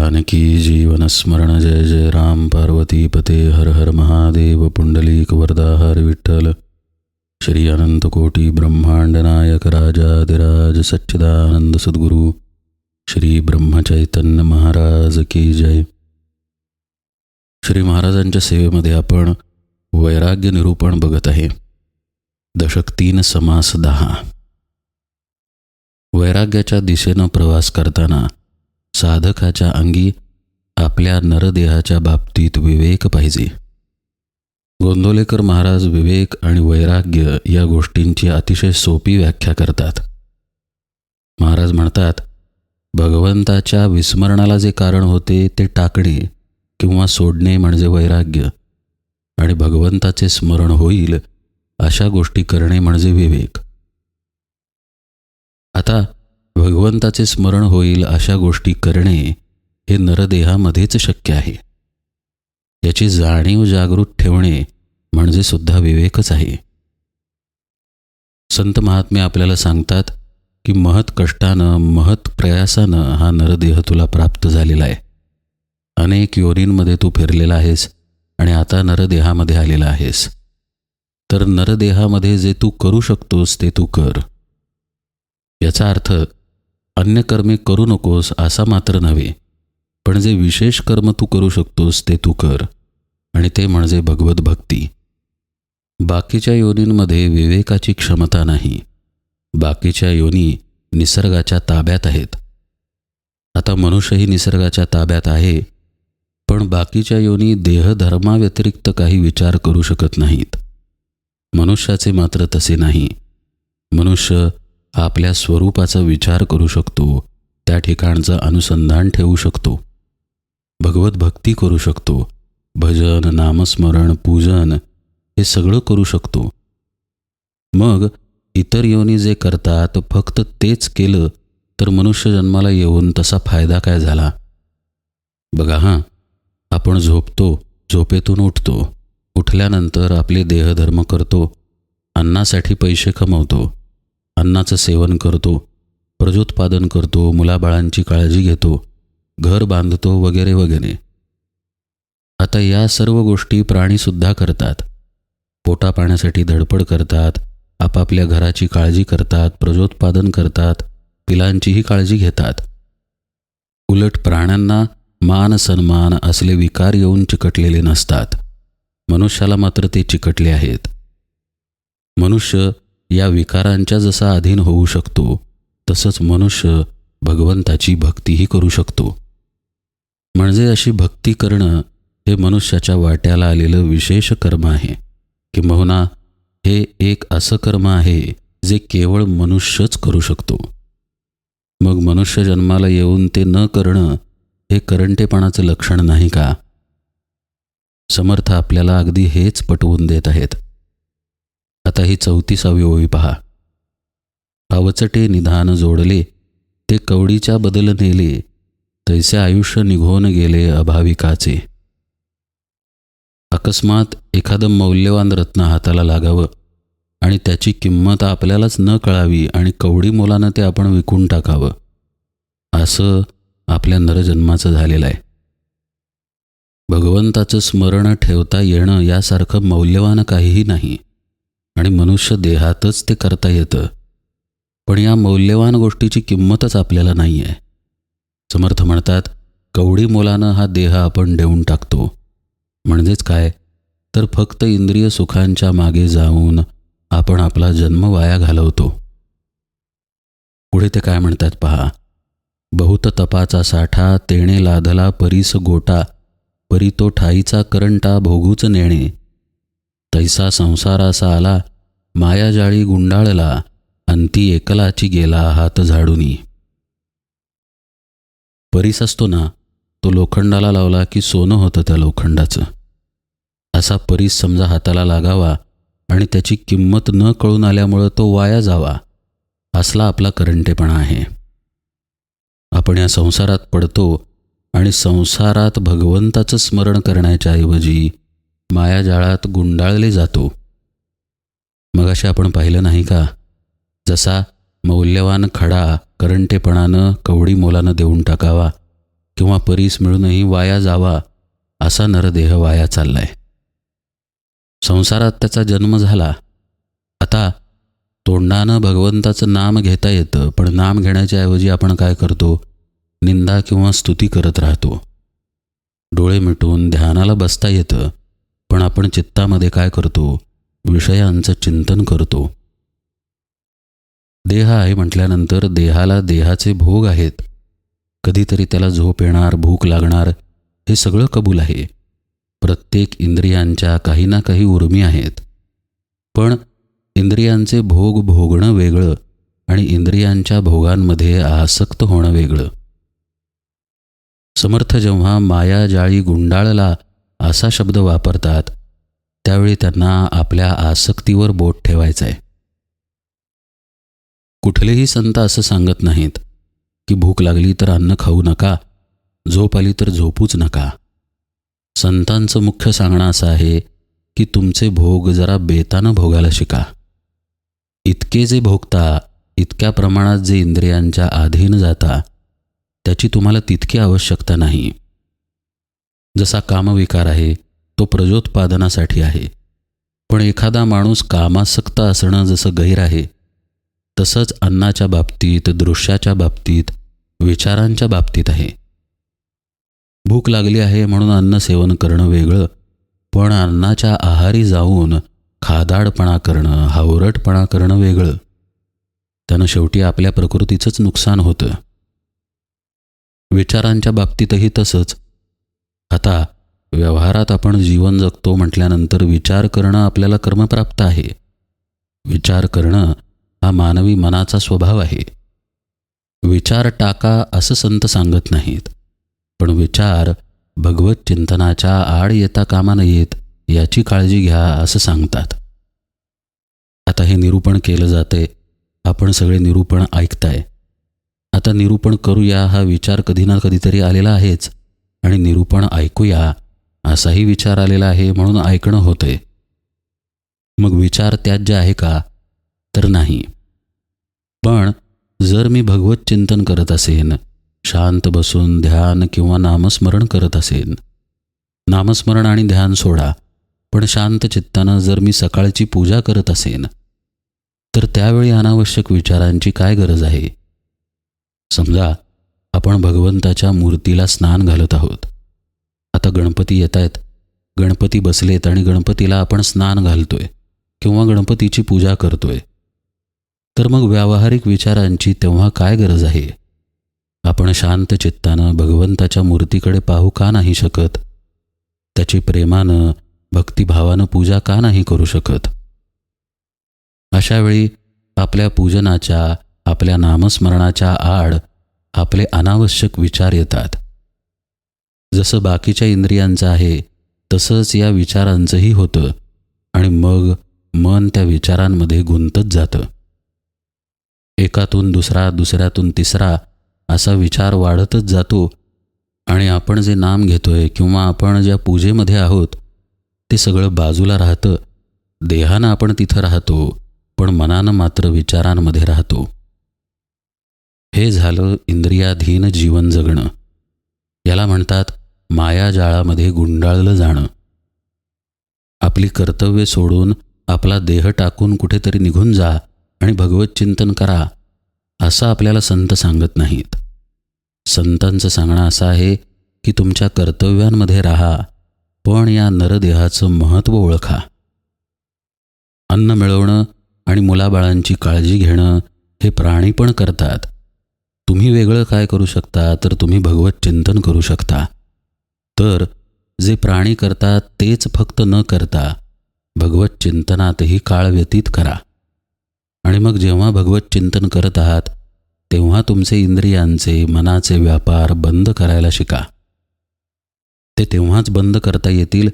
जानकी जीवन स्मरण जय जय राम पार्वती पते हर हर महादेव पुंडलिक वरदाहर विठ्ठल। श्री अनंत कोटी ब्रह्मांड नायक राजाधिराज सच्चिदानंद सद्गुरू श्री ब्रह्मचैतन्य महाराज की जय। श्री महाराजांच्या सेवेमध्ये आपण वैराग्य निरूपण बघत आहे. दशक तीन समास दहा. वैराग्याच्या दिशेनं प्रवास करताना साधकाच्या अंगी आपल्या नरदेहाच्या बाबतीत विवेक पाहिजे. गोंदोलेकर महाराज विवेक आणि वैराग्य या गोष्टींची अतिशय सोपी व्याख्या करतात. महाराज म्हणतात भगवंताच्या विस्मरणाला जे कारण होते ते टाकणे किंवा सोडणे म्हणजे वैराग्य आणि भगवंताचे स्मरण होईल अशा गोष्टी करणे म्हणजे विवेक. आता भगवंताचे स्मरण होईल अशा गोष्टी करणे हे नरदेहामध्येच शक्य आहे. याची जाणीव जागृत ठेवणे म्हणजे सुद्धा विवेकच आहे. संत महात्मे आपल्याला सांगतात की महत कष्टानं महत प्रयासानं हा नरदेह तुला प्राप्त झालेला आहे. अनेक योनींमध्ये तू फिरलेला आहेस आणि आता नरदेहामध्ये आलेला आहेस. तर नरदेहामध्ये जे तू करू शकतोस ते तू कर. याचा अर्थ अन्य कर्मे करू नकोस असा मात्र नव्हे. पण जे विशेष कर्म तू करू शकतोस ते तू कर. आणि ते म्हणजे भगवत भक्ती. बाकीच्या योनींमध्ये विवेकाची क्षमता नाही. बाकीच्या योनी निसर्गाच्या ताब्यात आहेत. आता मनुष्यही निसर्गाच्या ताब्यात आहे पण बाकीच्या योनी देहधर्माव्यतिरिक्त काही विचार करू शकत नाहीत. मनुष्याचे मात्र तसे नाही. मनुष्य आपल्या स्वरूपाचा विचार करू शकतो त्या ठिकाणचं अनुसंधान ठेवू शकतो भगवत भक्ती करू शकतो भजन नामस्मरण पूजन हे सगळं करू शकतो. मग इतर योनी जे करतात फक्त तेच केलं तर मनुष्य जन्माला येऊन तसा फायदा काय झाला? बघा हां आपण झोपतो झोपेतून उठतो उठल्यानंतर आपले देहधर्म करतो अन्नासाठी पैसे कमवतो अन्नाचं सेवन करतो प्रजोत्पादन करतो मुलाबाळांची काळजी घेतो घर बांधतो वगैरे वगैरे. आता या सर्व गोष्टी प्राणीसुद्धा करतात. पोटा पाण्यासाठी धडपड करतात आपापल्या घराची काळजी करतात प्रजोत्पादन करतात पिलांचीही काळजी घेतात. उलट प्राण्यांना मान सन्मान असले विकार येऊन चिकटलेले नसतात. मनुष्याला मात्र ते चिकटले आहेत. मनुष्य या विकारांच्या जसा अधीन होऊ शकतो तसंच मनुष्य भगवंताची भक्तीही करू शकतो. म्हणजे अशी भक्ती करणं हे मनुष्याच्या वाट्याला आलेलं विशेष कर्म आहे. किंबहुना हे एक असं कर्म आहे जे केवळ मनुष्यच करू शकतो. मग मनुष्य जन्माला येऊन ते न करणं हे करंटेपणाचं लक्षण नाही का? समर्थ आपल्याला अगदी हेच पटवून देत आहेत. आता ही चौतीसावी ओळी पहा. पावचटे निधान जोडले ते कवडीच्या बदल नेले तैसे आयुष्य निघून गेले अभाविकाचे. अकस्मात एखादं मौल्यवान रत्न हाताला लागावं आणि त्याची किंमत आपल्यालाच न कळावी आणि कवडी मोलानं ते आपण विकून टाकावं. असं आपल्या नरजन्माचं झालेलं आहे. भगवंताचं स्मरण ठेवता येणं यासारखं मौल्यवान काहीही नाही. आणि मनुष्य देहातच ते करता येतं. पण या मौल्यवान गोष्टीची किंमतच आपल्याला नाही आहे समर्थ म्हणतात कवडी मोलानं हा देह आपण देऊन टाकतो. म्हणजेच काय? तर फक्त इंद्रिय सुखांच्या मागे जाऊन आपण आपला जन्म वाया घालवतो. पुढे ते काय म्हणतात पहा? बहुत तपाचा साठा तेणे लाधला परीस गोटा परी तो ठाईचा करंटा भोगूच नेणे. तैसा संसारासा आला मायाजाळी गुंडाळला अंती एकलाची गेला हात झाडूनी. परीस असतो ना तो लोखंडाला लावला की सोनं होतं त्या लोखंडाचं. असा परीस समजा हाताला लागावा आणि त्याची किंमत न कळून आल्यामुळं तो वाया जावा असला आपला करंटेपणा आहे. आपण या संसारात पडतो आणि संसारात भगवंताचं स्मरण करण्याच्या ऐवजी मायाजाळात गुंडाळले जातो. मगाशी आपण पाहिलं नाही का? जसा मौल्यवान खडा करंटेपणानं कवडी मोलानं देऊन टाकावा किंवा परीस मिळूनही वाया जावा असा नरदेह वाया चाललाय. संसारात त्याचा जन्म झाला. आता तोंडानं भगवंताचं नाम घेता येतं पण नाम घेण्याच्या ऐवजी आपण काय करतो? निंदा किंवा स्तुती करत राहतो. डोळे मिटून ध्यानाला बसता येतं पण आपण चित्तामध्ये काय करतो? विषयांचं चिंतन करतो. देह आहे म्हटल्यानंतर देहाला देहाचे भोग आहेत. कधीतरी त्याला झोप येणार भूक लागणार हे सगळं कबूल आहे. प्रत्येक इंद्रियांच्या काही ना काही उर्मी आहेत. पण इंद्रियांचे भोग भोगणं वेगळं आणि इंद्रियांच्या भोगांमध्ये आसक्त होणं वेगळं. समर्थ जेव्हा माया जाळी गुंडाळला असा शब्द वापरतात त्यावेळी त्यांना आपल्या आसक्तीवर बोट ठेवायचं आहे कुठलेही संत असं सांगत नाहीत की भूक लागली तर अन्न खाऊ नका झोप आली तर झोपूच नका. संतांचं मुख्य सांगणं असं आहे की तुमचे भोग जरा बेतानं भोगायला शिका. इतके जे भोगता इतक्या प्रमाणात जे इंद्रियांच्या अधीन जाता त्याची तुम्हाला तितकी आवश्यकता नाही. जसा कामविकार आहे तो प्रजोत्पादनासाठी आहे. पण एखादा माणूस कामासक्त असणं जसं गैर आहे तसंच अन्नाच्या बाबतीत दृश्याच्या बाबतीत विचारांच्या बाबतीत आहे. भूक लागली आहे म्हणून अन्न सेवन करणं वेगळं पण अन्नाच्या आहारी जाऊन खादाडपणा करणं हावरटपणा करणं वेगळं. त्यानं शेवटी आपल्या प्रकृतीचंच नुकसान होतं. विचारांच्या बाबतीतही तसंच. आता व्यवहारात आपण जीवन जगतो म्हटल्यानंतर विचार करणं आपल्याला कर्मप्राप्त आहे. विचार करणं हा मानवी मनाचा स्वभाव आहे. विचार टाका असं संत सांगत नाहीत. पण विचार भगवत चिंतनाच्या आड येता कामा नयेत याची काळजी घ्या असं सांगतात. आता हे निरूपण केलं जाते आपण सगळे निरूपण ऐकताय. आता निरूपण करूया हा विचार कधी ना कधीतरी आलेला आहेच. आणि निरूपण ऐकूया असाही विचार आलेला आहे म्हणून ऐकणं होतंय. मग विचार त्याज्य आहे का? तर नाही. पण जर मी भगवत चिंतन करत असेन शांत बसून ध्यान किंवा नामस्मरण करत असेन नामस्मरण आणि ध्यान सोडा पण शांत चित्तानं जर मी सकाळची पूजा करत असेन तर त्यावेळी अनावश्यक विचारांची काय गरज आहे? समजा आपण भगवंताच्या मूर्तीला स्नान घालत आहोत. आता गणपती येत आहेत. गणपती बसलेत आणि गणपतीला आपण स्नान घालतोय किंवा गणपतीची पूजा करतोय. तर मग व्यावहारिक विचारांची तेव्हा काय गरज आहे? आपण शांत चित्तानं भगवंताच्या मूर्तीकडे पाहू का नाही शकत? त्याची प्रेमानं भक्तिभावानं पूजा का नाही करू शकत? अशावेळी आपल्या पूजनाच्या आपल्या नामस्मरणाच्या आड आपले अनावश्यक विचार येतात. जसं बाकीच्या इंद्रियांचं आहे तसंच या विचारांचंही होतं. आणि मग मन त्या विचारांमध्ये गुंतत जातं. एकातून दुसरा दुसऱ्यातून तिसरा असा विचार वाढतच जातो. आणि आपण जे नाम घेतोय किंवा आपण ज्या पूजेमध्ये आहोत ते सगळं बाजूला राहतं. देहानं आपण तिथं राहतो पण मनानं मात्र विचारांमध्ये राहतो. हे झालं इंद्रियाधीन जीवन जगणं. याला म्हणतात मायाजाळामध्ये गुंडाळलं जाणं. आपली कर्तव्य सोडून आपला देह टाकून कुठेतरी निघून जा आणि भगवत चिंतन करा असं आपल्याला संत सांगत नाहीत. संतांचं सांगणं असं आहे की तुमच्या कर्तव्यांमध्ये राहा पण या नरदेहाचं महत्त्व ओळखा. अन्न मिळवणं आणि मुलाबाळांची काळजी घेणं हे प्राणी पण करतात. तुम्ही वेगळं काय करू शकता तर तुम्ही भगवत चिंतन करू शकता. तर जे प्राणी करतात तेच फक्त न करता भगवत चिंतनातही काळ व्यतीत करा. आणि मग जेव्हा भगवत चिंतन करत आहात तेव्हा तुमचे इंद्रियांचे मनाचे व्यापार बंद करायला शिका. ते तेव्हाच बंद करता येतील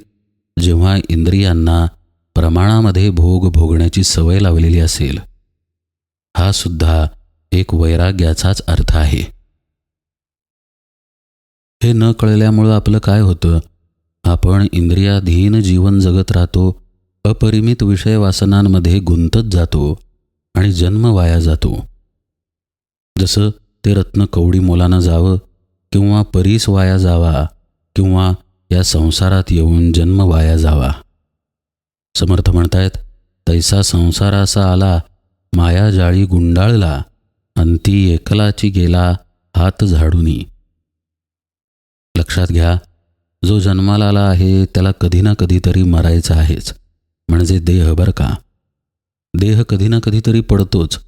जेव्हा इंद्रियांना प्रमाणामध्ये भोग भोगण्याची सवय लावलेली असेल. हा सुद्धा एक वैराग्याचाच अर्थ आहे. हे न कळल्यामुळं आपलं काय होतं? आपण इंद्रियाधीन जीवन जगत राहतो अपरिमित विषय वासनांमध्ये गुंतत जातो आणि जन्म वाया जातो. जसं ते रत्न कवडी मोलानं जावं किंवा परीस वाया जावा किंवा या संसारात येऊन जन्म वाया जावा. समर्थ म्हणतायत तैसा संसार असा आला माया जाळी गुंडाळला अंती एकलाची गेला हात झाडूनी. लक्षात घ्या जो जन्माला आला आहे त्याला कधी ना कधीतरी मरायचं आहेच. म्हणजे देह बरं का? देह कधी ना कधीतरी पडतोच.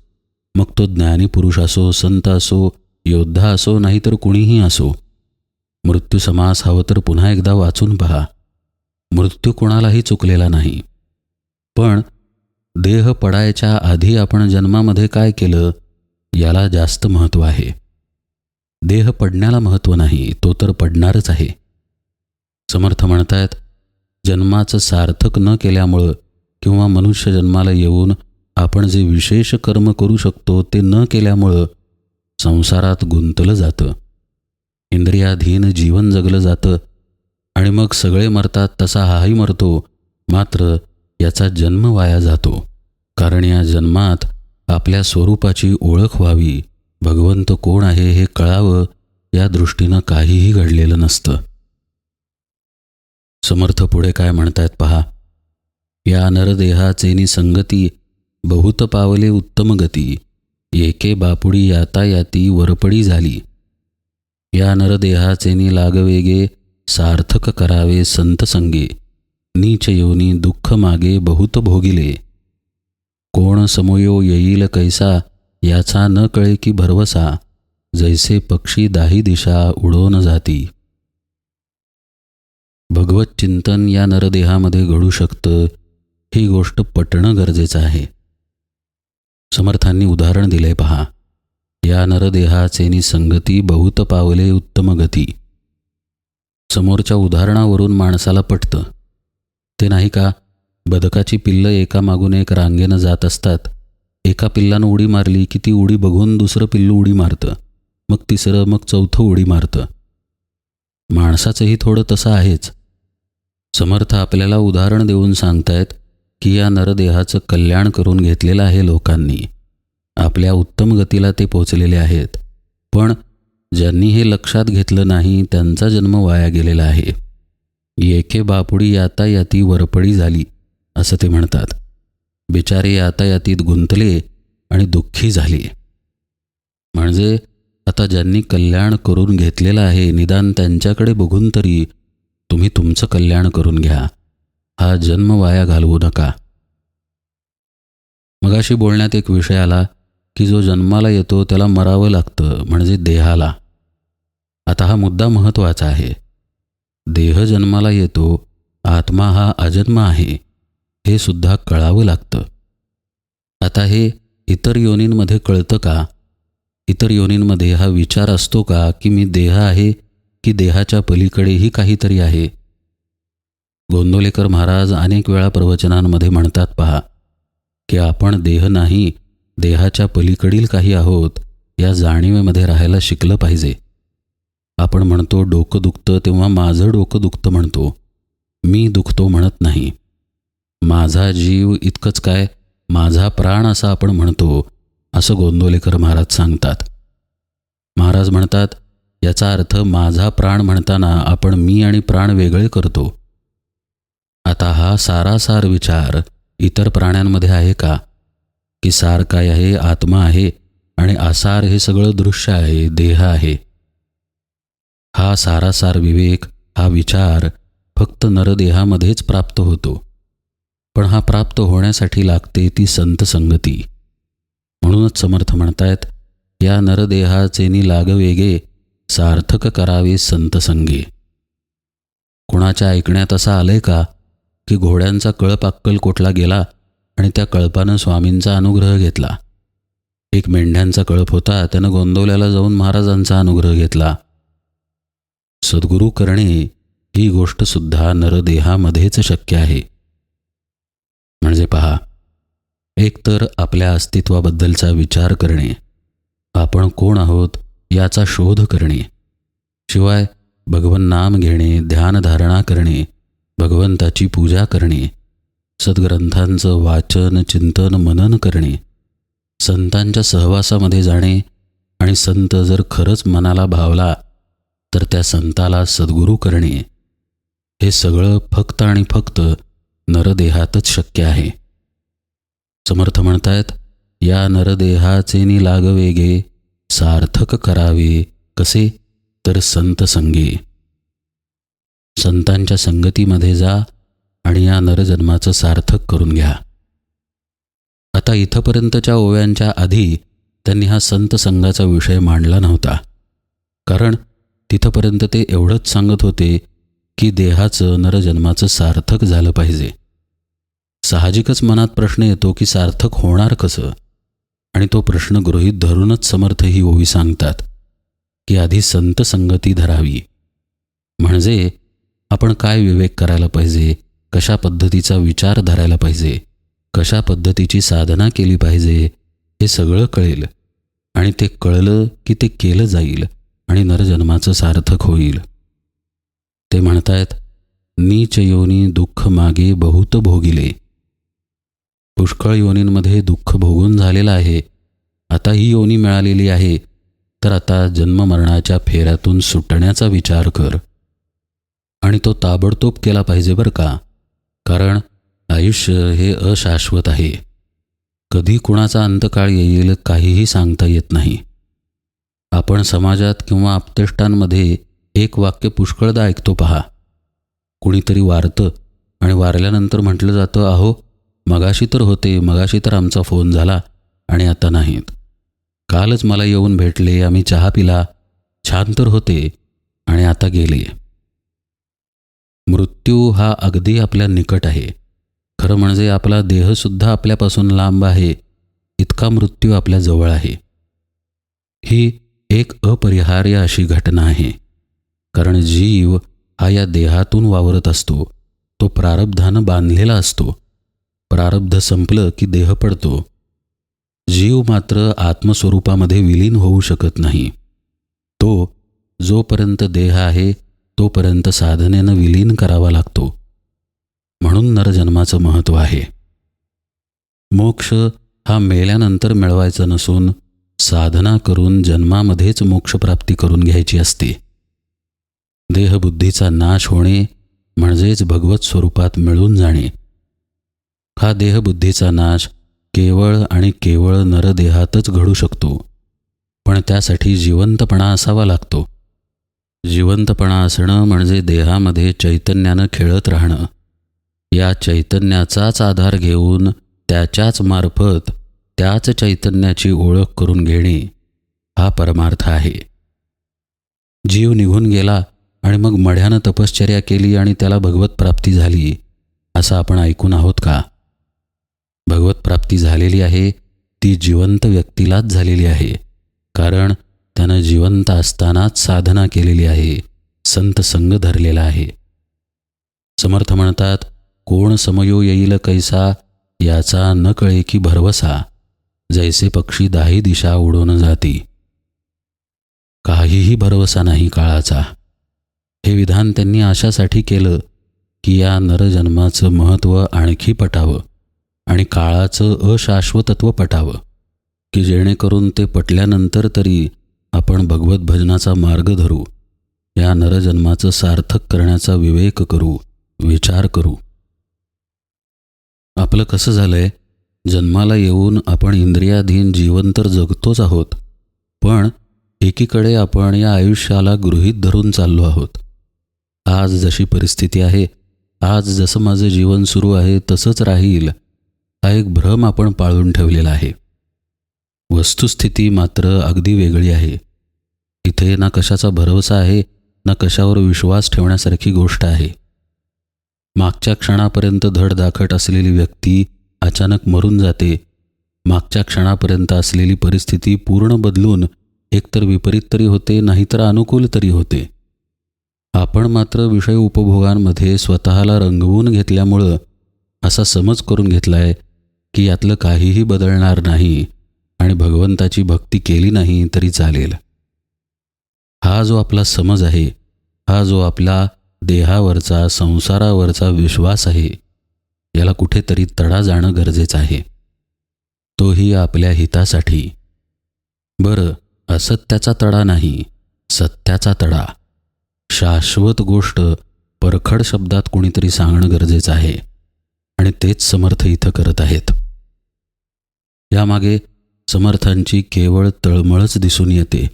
मग तो ज्ञानी पुरुष असो संत असो योद्धा असो नाहीतर कुणीही असो. मृत्यू समास हवं तर पुन्हा एकदा वाचून पहा. मृत्यू कोणालाही चुकलेला नाही. पण देह पडायच्या आधी आपण जन्मामध्ये काय केलं याला जास्त महत्त्व आहे. देह पडण्याला महत्त्व नाही तो तर पडणारच आहे. समर्थ म्हणतायत जन्माचं सार्थक न केल्यामुळं किंवा मनुष्य जन्माला येऊन आपण जे विशेष कर्म करू शकतो ते न केल्यामुळं संसारात गुंतलं जातं. इंद्रियाधीन जीवन जगलं जातं आणि मग सगळे मरतात तसा हाही मरतो मात्र याचा जन्म वाया जातो. कारण या जन्मात आपल्या स्वरूपाची ओळख व्हावी भगवंत कोण आहे हे कळावं या दृष्टीनं काहीही घडलेलं नसतं. समर्थ पुढे काय म्हणतायत पहा या नरदेहाचेनी संगती बहुत पावले उत्तम गती एके बापुडी यातायाती वरपडी झाली. या नरदेहाचेनी लागवेगे सार्थक करावे संत संगे नीच योनी दुःख मागे बहुत भोगिले. कोण समयो येईल कैसा याचा न कळे की भरवसा जैसे पक्षी दाही दिशा उडवून जाती. भगवत चिंतन या नरदेहामध्ये घडू शकतं ही गोष्ट पटणं गरजेचं आहे. समर्थांनी उदाहरण दिले पहा. या नरदेहाचे संगती बहुत पावले उत्तम गती. समोरच्या उदाहरणावरून माणसाला पटतं. ते नाही का बदकाची पिल्लं एकामागून एक रांगेनं जात असतात एका पिल्लानं उडी मारली की ती उडी बघून दुसरं पिल्लू उडी मारतं. मग तिसरं मग चौथं उडी मारतं. माणसाचंही थोडं तसं आहेच. समर्थ आपल्याला उदाहरण देऊन सांगतायत की या नरदेहाचं कल्याण करून घेतलेलं आहे लोकांनी. आपल्या उत्तम गतीला ते पोचलेले आहेत. पण ज्यांनी हे लक्षात घेतलं नाही त्यांचा जन्म वाया गेलेला आहे. येखे बापुडी यातायाती वरपडी झाली असं ते म्हणतात. बिचारी आता यातीत गुंतले आणि दुःखी झाली. म्हणजे आता ज्यांनी कल्याण करून घेतलेलं आहे निदान त्यांच्याकडे बघून तरी तुम्ही तुमचं कल्याण करून घ्या. हा जन्म वाया घालवू नका. मगाशी बोलण्यात एक विषय आला की जो जन्माला येतो त्याला मरावं लागतं म्हणजे देहाला. आता हा मुद्दा महत्त्वाचा आहे. देह जन्माला येतो आत्मा हा अजन्म आहे. हे सुद्धा कळावं लागतं. आता हे इतर योनींमध्ये कळतं का? इतर योनींमध्ये हा विचार असतो का की मी देह आहे की देहाच्या पलीकडेही काहीतरी आहे? गोंदोलेकर महाराज अनेक वेळा प्रवचनांमध्ये म्हणतात पहा की आपण देह नाही देहाच्या पलीकडील काही आहोत या जाणीवेमध्ये राहायला शिकलं पाहिजे. आपण म्हणतो डोकं दुखतं तेव्हा माझं डोकं दुखतं म्हणतो. मी दुखतो म्हणत नाही. माझा जीव इतकंच काय? माझा प्राण असं आपण म्हणतो असं गोंदोलेकर महाराज सांगतात. महाराज म्हणतात याचा अर्थ माझा प्राण म्हणताना आपण मी आणि प्राण वेगळे करतो. आता हा सारासार विचार इतर प्राण्यांमध्ये आहे का? की सार काय आहे आत्मा आहे आणि आसार हे सगळं दृश्य आहे देह आहे? हा सारासार विवेक हा विचार फक्त नरदेहामध्येच प्राप्त होतो. पण हा प्राप्त होण्यासाठी लागते ती संत संगती. म्हणूनच समर्थ म्हणतायत या नरदेहाचेनी लागवेगे सार्थक करावे संतसंगे कुणाच्या ऐकण्यात असं आलंय का की घोड्यांचा कळप अक्कलकोटला गेला आणि त्या कळपानं स्वामींचा अनुग्रह घेतला? एक मेंढ्यांचा कळप होता त्यानं गोंदवल्याला जाऊन महाराजांचा अनुग्रह घेतला. सद्गुरू करणे ही गोष्ट सुद्धा नरदेहामध्येच शक्य आहे. म्हणजे पहा एकतर आपल्या अस्तित्वाबद्दलचा विचार करणे आपण कोण आहोत याचा शोध करणे शिवाय भगवन नाम घेणे ध्यानधारणा करणे भगवंताची पूजा करणे सद्ग्रंथांचं वाचन चिंतन मनन करणे संतांच्या सहवासामध्ये जाणे आणि संत जर खरंच मनाला भावला तर त्या संताला सद्गुरू करणे हे सगळं फक्त आणि फक्त नरदेहातच शक्य आहे. समर्थ म्हणतायत या नरदेहाचे नि लागवेगे सार्थक करावे कसे? तर संत संगे. संतांच्या संगतीमध्ये जा आणि या नरजन्माचं सार्थक करून घ्या. आता इथंपर्यंतच्या ओव्यांच्या आधी त्यांनी हा संत संघाचा विषय मांडला नव्हता. कारण तिथंपर्यंत ते एवढंच सांगत होते की देहाचं नरजन्माचं सार्थक झालं पाहिजे. साहजिकच मनात प्रश्न येतो की सार्थक होणार कसं? आणि तो प्रश्न गृहीत धरूनच समर्थ ही ओवी सांगतात की आधी संत संगती धरावी. म्हणजे आपण काय विवेक करायला पाहिजे? कशा पद्धतीचा विचार धरायला पाहिजे? कशा पद्धतीची साधना केली पाहिजे? हे सगळं कळेल. आणि ते कळलं की ते केलं जाईल आणि नरजन्माचं सार्थक होईल. ते म्हणतायत नीच योनी दुःख मागे बहुत भोगिले. पुष्कळ योनींमध्ये दुःख भोगून झालेलं आहे. आता ही योनी मिळालेली आहे. तर आता जन्ममरणाच्या फेऱ्यातून सुटण्याचा विचार कर. आणि तो ताबडतोब केला पाहिजे बरं का. कारण आयुष्य हे अशाश्वत आहे. कधी कुणाचा अंतकाळ येईल काहीही सांगता येत नाही. आपण समाजात किंवा आपतेष्टांमध्ये एक वाक्य पुष्कळदा ऐकतो पहा. कुणीतरी वारतं आणि वारल्यानंतर म्हटलं जातं अहो मगाशी तर होते मगाशी तर आमचा फोन झाला आणि आता नाहीत. कालच मला येऊन भेटले आम्ही चहा पिला छान तर होते आणि आता गेले. मृत्यू हा अगदी आपल्या निकट आहे. खरं म्हणजे आपला देहसुद्धा आपल्यापासून लांब आहे. इतका मृत्यू आपल्या जवळ आहे. ही एक अपरिहार्य अशी घटना आहे. कारण जीव हा या देहातून वावरत असतो. तो प्रारब्धानं बांधलेला असतो. प्रारब्ध संपलं की देह पडतो. जीव मात्र आत्मस्वरूपामध्ये विलीन होऊ शकत नाही. तो जोपर्यंत देह आहे तोपर्यंत साधनेनं विलीन करावा लागतो. म्हणून नरजन्माचं महत्त्व आहे. मोक्ष हा मेल्यानंतर मिळवायचा नसून साधना करून जन्मामध्येच मोक्षप्राप्ती करून घ्यायची असते. देहबुद्धीचा नाश होणे म्हणजेच भगवत स्वरूपात मिळून जाणे. हा देहबुद्धीचा नाश केवळ आणि केवळ नरदेहातच घडू शकतो पण त्यासाठी जिवंतपणा असावा लागतो. जिवंतपणा असणं म्हणजे देहामध्ये चैतन्यानं खेळत राहणं. या चैतन्याचाच आधार घेऊन त्याच्याच मार्फत त्याच चैतन्याची ओळख करून घेणे हा परमार्थ आहे. जीव निघून गेला आणि मग मढ्यानं तपश्चर्या केली आणि त्याला भगवत प्राप्ती झाली असं आपण ऐकून आहोत का? भगवत प्राप्ती झालेली आहे ती जिवंत व्यक्तीलाच झालेली आहे कारण त्यानं जिवंत असतानाच साधना केलेली आहे संत संग धरलेला आहे. समर्थ म्हणतात कोण समयो येईल कैसा याचा न कळे की भरवसा जैसे पक्षी दाही दिशा उडून जाती. काहीही भरवसा नाही काळाचा. हे विधान त्यांनी अशासाठी केलं की या नरजन्माचं महत्त्व आणखी पटावं आणि काळाचं अशाश्वतत्व पटावं की जेणेकरून ते पटल्यानंतर तरी आपण भगवत भजनाचा मार्ग धरू या नरजन्माचं सार्थक करण्याचा विवेक करू विचार करू. आपलं कसं झालंय जन्माला येऊन आपण इंद्रियाधीन जीवन तर जगतोच आहोत पण एकीकडे आपण या आयुष्याला गृहीत धरून चाललो आहोत. आज जशी परिस्थिती आहे आज जसं माझं जीवन सुरू आहे तसंच राहील हा एक भ्रम आपण पाळून ठेवलेला आहे. वस्तुस्थिती मात्र अगदी वेगळी आहे. इथे ना कशाचा भरवसा आहे ना कशावर विश्वास ठेवण्यासारखी गोष्ट आहे. मागच्या क्षणापर्यंत धडधाकट असलेली व्यक्ती अचानक मरून जाते. मागच्या क्षणापर्यंत असलेली परिस्थिती पूर्ण बदलून एकतर विपरीत तरी होते नाहीतर अनुकूल तरी होते. आपण मात्र विषय उपभोगांमध्ये स्वतःला रंगवून घेतल्यामुळं असा समज करून घेतलाय की यातलं काहीही बदलणार नाही आणि भगवंताची भक्ती केली नाही तरी चालेल. हा जो आपला समज आहे हा जो आपला देहावरचा संसारावरचा विश्वास आहे याला कुठेतरी तडा जाणं गरजेचं आहे. तोही आपल्या हितासाठी. बरं असत्याचा तडा नाही सत्याचा तडा. शाश्वत गोष्ट परखड शब्दात कोणीतरी सांगणं गरजेचं आहे. आणि तेच समर्थ इथं करत आहेत. यामागे समर्थांची केवळ तळमळच दिसून येते.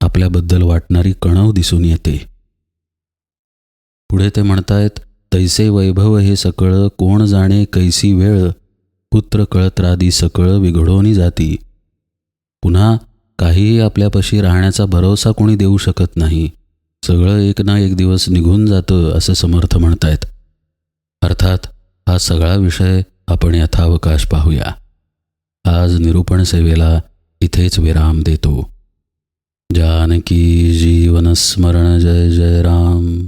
आपल्याबद्दल वाटणारी कणव दिसून येते. पुढे ते म्हणतायत तैसे वैभव हे सकळ कोण जाणे कैसी वेळ पुत्र कळत्रादी सकळ विघडोनी जाती. पुन्हा काहीही आपल्यापाशी राहण्याचा भरोसा कोणी देऊ शकत नाही. सगळं एक ना एक दिवस निघून जातं असं समर्थ म्हणतायत. अर्थात हा सगळा विषय आपण यथावकाश पाहूया. आज निरूपण सेवेला इथेच विराम देतो. जानकी जीवनस्मरण जय जय राम.